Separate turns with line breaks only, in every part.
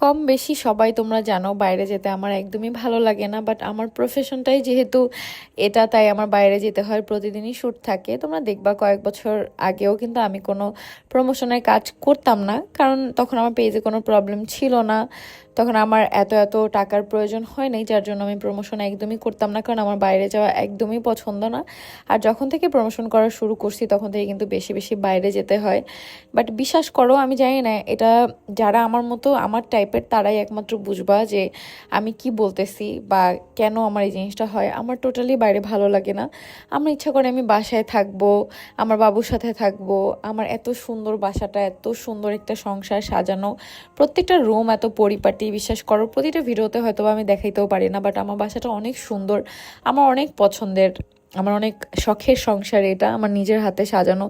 কম বেশি সবাই তোমরা জানো বাইরে যেতে আমার একদমই ভালো লাগে না বাট আমার প্রফেশনটাই যেহেতু এটা, তাই আমার বাইরে যেতে হয়, প্রতিদিনই শ্যুট থাকে। তোমরা দেখবা কয়েক বছর আগেও কিন্তু আমি কোনো প্রমোশনের কাজ করতাম না, কারণ তখন আমার পেজে কোনো প্রবলেম ছিল না। তখন আমার এত এত টাকার প্রয়োজন হয় নাই, যার জন্য আমি প্রমোশন একদমই করতাম না, কারণ আমার বাইরে যাওয়া একদমই পছন্দ না। আর যখন থেকে প্রমোশন করা শুরু করছি, তখন থেকে কিন্তু বেশি বেশি বাইরে যেতে হয়। বাট বিশ্বাস করো, আমি জানি না, এটা যারা আমার মতো, আমার টাইপের তারাই একমাত্র বুঝবা যে আমি কি বলতেছি বা কেন আমার এই জিনিসটা হয়। আমার টোটালি বাইরে ভালো লাগে না। আমার ইচ্ছা করে আমি বাসায় থাকব, আমার বাবুর সাথে থাকব, আমার এত সুন্দর বাসাটা, এত সুন্দর একটা সংসার সাজানো, প্রত্যেকটা রুম এত পরিপাটি, বিশ্বাস করো, প্রতিটা ভিডিওতে হয়তো আমি দেখাইতেও পারি না বাট আমার বাসাটা অনেক সুন্দর, আমার অনেক পছন্দের। আমার অনেক শখের সংসার এটা, আমার নিজের হাতে সাজানো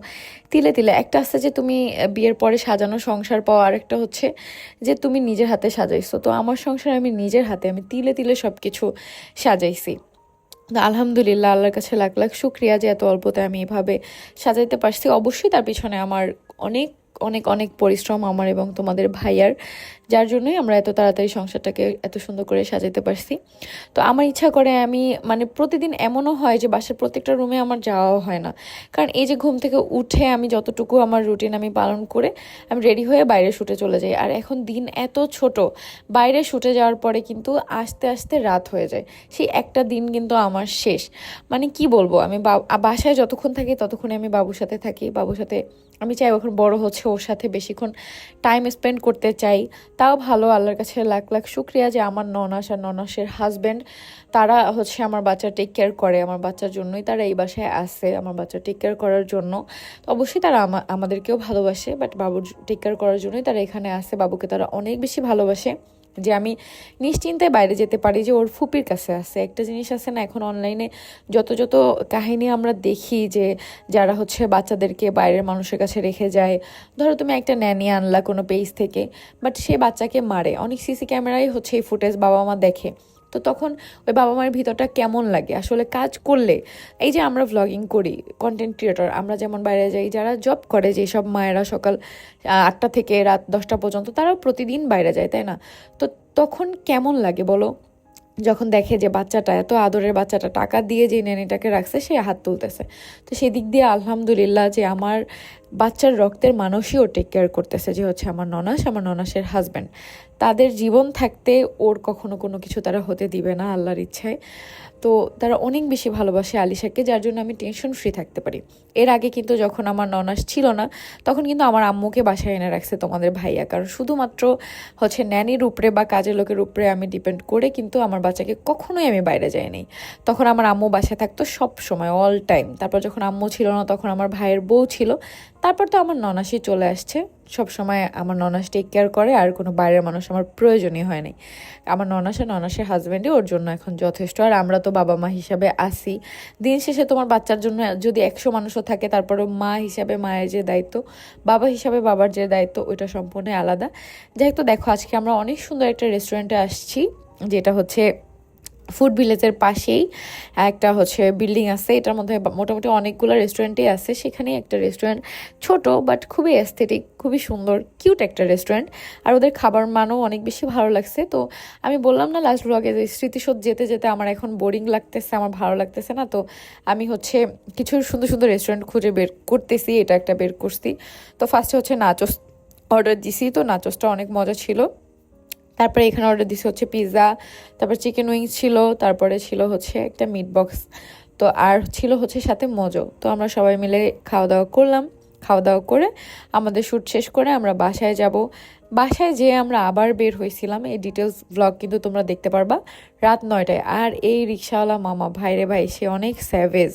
তিলে তিলে। একটা আছে যে তুমি বিয়ের পরে সাজানো সংসার পাওয়া, আরেকটা হচ্ছে যে তুমি নিজের হাতে সাজাইছো। তো আমার সংসার আমি নিজের হাতে, আমি তিলে তিলে সব কিছু সাজাইছি আলহামদুলিল্লাহ, আল্লাহর কাছে লাখ লাখ শুক্রিয়া যে এত অল্পতে আমি এভাবে সাজাইতে পারছি। অবশ্যই তার পিছনে আমার অনেক অনেক অনেক পরিশ্রম আমার এবং তোমাদের ভাইয়ার, যার জন্যই আমরা এত তাড়াতাড়ি সংসারটাকে এত সুন্দর করে সাজাতে পারছি। তো আমার ইচ্ছা করে আমি মানে প্রতিদিন এমনও হয় যে বাসার প্রত্যেকটা রুমে আমার যাওয়াও হয় না। কারণ এই যে ঘুম থেকে উঠে আমি যতটুকু আমার রুটিন আমি পালন করে আমি রেডি হয়ে বাইরে শুটে চলে যাই। আর এখন দিন এত ছোট, বাইরে শুটে যাওয়ার পরে কিন্তু আস্তে আস্তে রাত হয়ে যায়। সেই একটা দিন কিন্তু আমার শেষ। মানে কি বলব, আমি বাসায় যতক্ষণ থাকি ততক্ষণে আমি বাবুর সাথে থাকি। বাবুর সাথে আমি চাই ওখানে বড় হচ্ছে ওর সাথে বেশিক্ষণ টাইম স্পেন্ড করতে চাই, তাও ভালো আল্লাহর কাছে লাখ লাখ শুক্রিয়া যে আমার ননাস আর ননাসের হাজব্যান্ড তারা হচ্ছে আমার বাচ্চা টেক কেয়ার করে, আমার বাচ্চার জন্যই তারা এই বাসায় আসে আমার বাচ্চা টেক কেয়ার করার জন্য। তো অবশ্যই তারা আমাদেরকেও ভালোবাসে বাট বাবুর টেক কেয়ার করার জন্যই তারা এখানে আসে বাবুকে তারা অনেক বেশি ভালোবাসে। যে আমি নিশ্চিন্তে বাইরে যেতে পারি যে ওর ফুপির কাছে আছে। একটা জিনিস আছে না, এখন অনলাইনে যত যত কাহিনী আমরা দেখি যে যারা হচ্ছে বাচ্চাদেরকে বাইরের মানুষের কাছে রেখে যায়, ধরো তুমি একটা ন্যানি আনলা কোনো পেজ থেকে বাট সে বাচ্চাকে মারে। অনেক সিসি ক্যামেরাই হচ্ছে এই ফুটেজ বাবা মা দেখে। তো তখন ওই বাবা মায়ের ভিতরটা কেমন লাগে? আসলে কাজ করলে, এই যে আমরা ভ্লগিং করি কন্টেন্ট ক্রিয়েটর আমরা যেমন বাইরে যাই, যারা জব করে, যে সব মায়েরা সকাল আটটা থেকে রাত দশটা পর্যন্ত, তারাও প্রতিদিন বাইরে যায়, তাই না? তো তখন কেমন লাগে বলো? যখন দেখে যে বাচ্চাটা এত আদরের বাচ্চাটা, টাকা দিয়ে যে নেনিটাকে রাখছে, সে হাত তুলতেছে। তো সেদিক দিয়ে আলহামদুলিল্লাহ যে আমার বাচ্চার রক্তের মানুষই ও টেক কেয়ার করতেছে যে হচ্ছে আমার ননাস, আমার ননাসের হাজব্যান্ড তাদের জীবন থাকতে ওর কখনো কোনো কিছু তারা হতে দিবে না আল্লাহর ইচ্ছায়। তো তারা অনেক বেশি ভালোবাসে আলিশাকে, যার জন্য আমি টেনশন ফ্রি থাকতে পারি। এর আগে কিন্তু যখন আমার ননাস ছিল না, তখন কিন্তু আমার আম্মুকে বাসায় এনে রাখছে তোমাদের ভাইয়া। কারণ শুধুমাত্র হচ্ছে ন্যানির উপরে বা কাজের লোকের উপরে আমি ডিপেন্ড করে কিন্তু আমার বাচ্চাকে কখনোই আমি বাইরে যাইনি। তখন আমার আম্মু বাসায় থাকতো সব সময় অল টাইম তারপর যখন আম্মু ছিল না, তখন আমার ভাইয়ের বউ ছিল তারপর তো আমার ননাসই চলে আসছে। সব সময় আমার ননাস টেক কেয়ার করে আর কোনো বাইরের মানুষ আমার প্রয়োজনই হয় নাই। আমার ননাস ননাসের হাজব্যান্ডই ওর জন্য এখন যথেষ্ট। আর আমরা তো বাবা মা হিসাবে আসি দিন শেষে তোমার বাচ্চার জন্য যদি একশো মানুষও থাকে, তারপরে মা হিসাবে মায়ের যে দায়িত্ব, বাবা হিসাবে বাবার যে দায়িত্ব, ওইটা সম্পূর্ণ আলাদা। যাই তো দেখো, আজকে আমরা অনেক সুন্দর একটা রেস্টুরেন্টে আসছি, যেটা হচ্ছে ফুড ভিলেজের পাশেই একটা হচ্ছে বিল্ডিং আছে। এটার মধ্যে মোটামুটি অনেকগুলো রেস্টুরেন্টই আছে। সেখানে একটা রেস্টুরেন্ট ছোট বাট খুবই অ্যাস্থেটিক খুবই সুন্দর কিউট একটা রেস্টুরেন্ট আর ওদের খাবার মানও অনেক বেশি ভালো লাগছে। তো আমি বললাম না লাস্ট ব্লগে যে স্মৃতিসোধ যেতে যেতে আমার এখন বোরিং লাগতেছে, আমার ভালো লাগতেছে না। তো আমি হচ্ছে কিছু সুন্দর সুন্দর রেস্টুরেন্ট খুঁজে বের করতেছি, এটা একটা বের করছি। তো ফার্স্টে হচ্ছে নাচোস অর্ডার দিছি। তো নাচোসটা অনেক মজা ছিল। তারপরে এখানে অর্ডার দিছি হচ্ছে পিৎজা তারপর চিকেন উইংস ছিল, তারপরে ছিল হচ্ছে একটা মিট বক্স তো আর ছিল হচ্ছে সাথে মজো তো আমরা সবাই মিলে খাওয়া দাওয়া করলাম খাওয়া দাওয়া করে আমাদের শ্যুট শেষ করে আমরা বাসায় যাব। বাসায় যেয়ে আমরা আবার বের হয়েছিলাম, এই ডিটেলস ব্লগ কিন্তু তোমরা দেখতে পারবা রাত নয়টায়। আর এই রিক্সাওয়ালা মামা, ভাইরে ভাই, সে অনেক স্যাভেজ